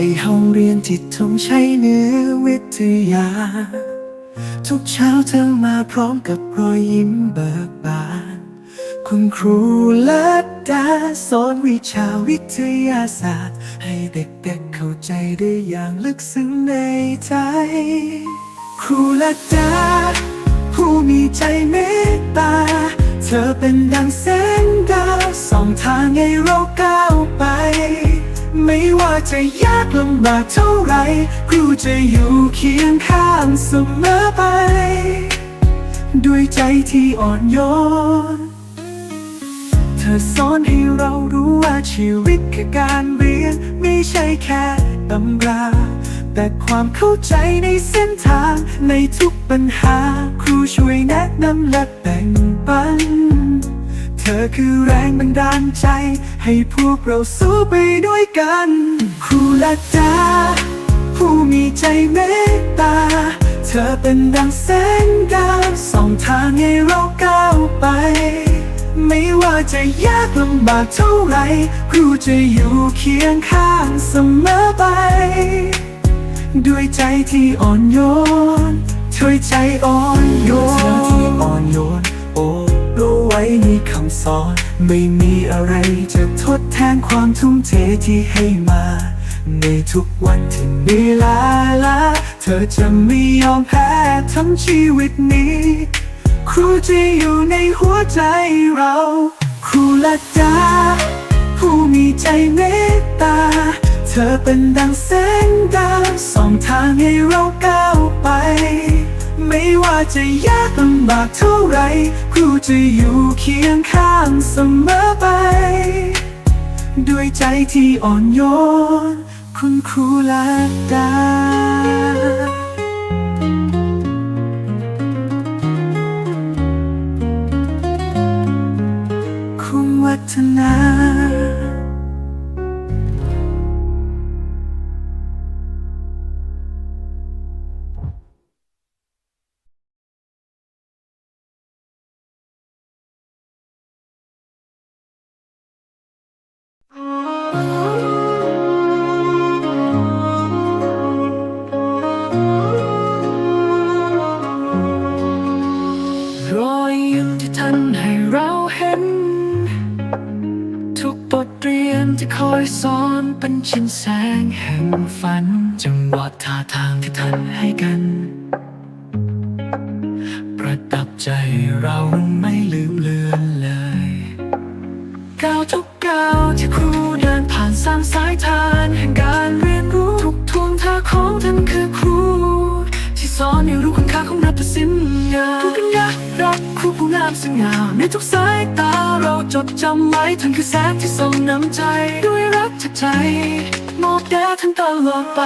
ในห้องเรียนที่ทงใช้เนื้อวิทยา ทุกเช้าเธอมาพร้อมกับรอยยิ้มเบิกบาน คุณครูลัดดาสอนวิชาวิทยาศาสตร์ ให้เด็กๆเข้าใจได้อย่างลึกซึ้งในใจ ครูลัดดาผู้มีใจเมตตา เธอเป็นดังแสงดาวส่องทางให้เราก้าวไป ไม่ว่าจะยากลำบากเท่าไร ครูจะอยู่เคียงข้างเสมอไป ด้วยใจที่อ่อนโยน เธอสอนให้เรารู้ว่าชีวิตคือการเรียน ไม่ใช่แค่ตำรา แต่ความเข้าใจในเส้นทาง ในทุกปัญหา ครูช่วยแนะนำและแบ่งปัน เธอคือแรงบันดาลใจ ให้พวกเราสู้ไปด้วยกัน ครูและจาผู้มีใจเมตตา เธอเป็นดังแสงดาวส่องทางให้เราก้าวไป ไม่ว่าจะยากลำบากเท่าไร ครูจะอยู่เคียงข้างเสมอไป ด้วยใจที่อ่อนโยนช่วยใจอ่อนโยนเธอที่อ่อนโยนโอ้รู้ไว้ในคำสอน ไม่มีอะไรจะทดแทนความทุ่มเทที่ให้มา ในทุกวันที่เหนื่ลาลา เธอจะไม่ยอมแพ้ทั้งชีวิตนี้ ครูจะอยู่ในหัวใจเรา ครูละดา ผู้มีใจเมตตา เธอเป็นดังแสงดาวส่องทางให้เราก้าวไป ไม่ว่าจะยากลำบากเท่าไรครูจะอยู่เคียงข้างเสมอไป ด้วยใจที่อ่อนโยน คุณครูละดาคุณวัฒนา รอยยิ้มที่ท่านให้เราเห็น ทุกบทเรียนที่คอยสอนเป็นชิ้นแสงแห่งฝัน จังหวะท่าทางที่ท่านให้กัน ประดับใจเราไม่ลืมเลือนเลยก้าวทุกก้าวที่ครูานสร้างสายทานแห่งการเรียนรู้ทุกทวงท่าของท่านคือครู ที่สอนให้รู้คุณค่าของรัตสินงามผู้กัญญารักครูผู้งามสง่าในทุกสายตาเราจดจำไว้ท่านคือแสงที่ส่องนำใจ ด้วยรักจากใจมอบแด่ท่านตลอดไป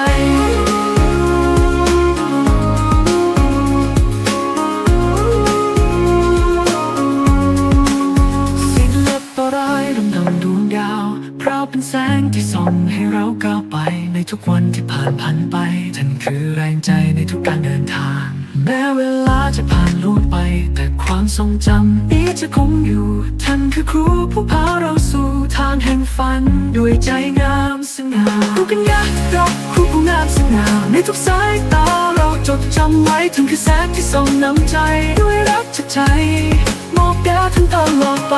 งที่ส่งให้เราก้าวไป ในทุกวันที่ผ่านพันไปท่านคือแรงใจในทุกการเดินทาง แม้เวลาจะผ่านล่วงไป แต่ความทรงจำนี้จะคงอยู่ ท่านคือครูผู้พาเราสู่ทางแห่งฝัน ด้วยใจงามสง่าครูกันยารักครูผู้งามสง่าในทุกสายตาเราจดจำไว้ท่านคือแสงที่ส่องนำใจ ด้วยรักจากใจมอบแด่ท่านตลอดไป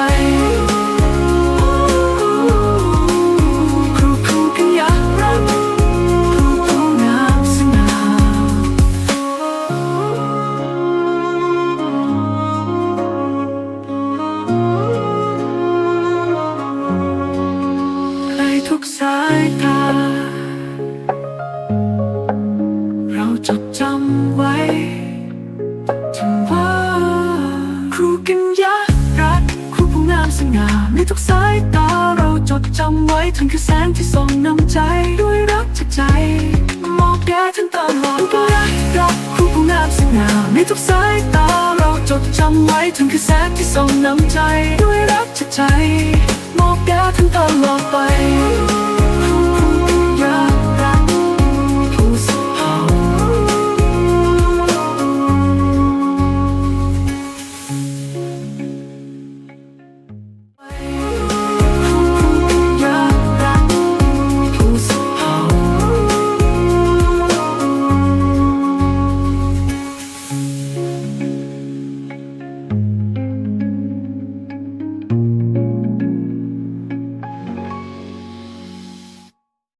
ทุกสายตา เราจดจำไว้ถึงว่าครูกัญญารักครูผู้งามสง่าในทุกสายตา เราจดจำไว้ท่านคือแสงที่ส่องนำใจด้วยรักจากใจ มอบแด่ท่านตลอดรักรักครู งามสง่าในทุกสายตาเราจดจำไว้ถึงคือแสงที่ส่องนำใจ ด้วยรักชัดใจมอบแด่ทั้งตลอดไป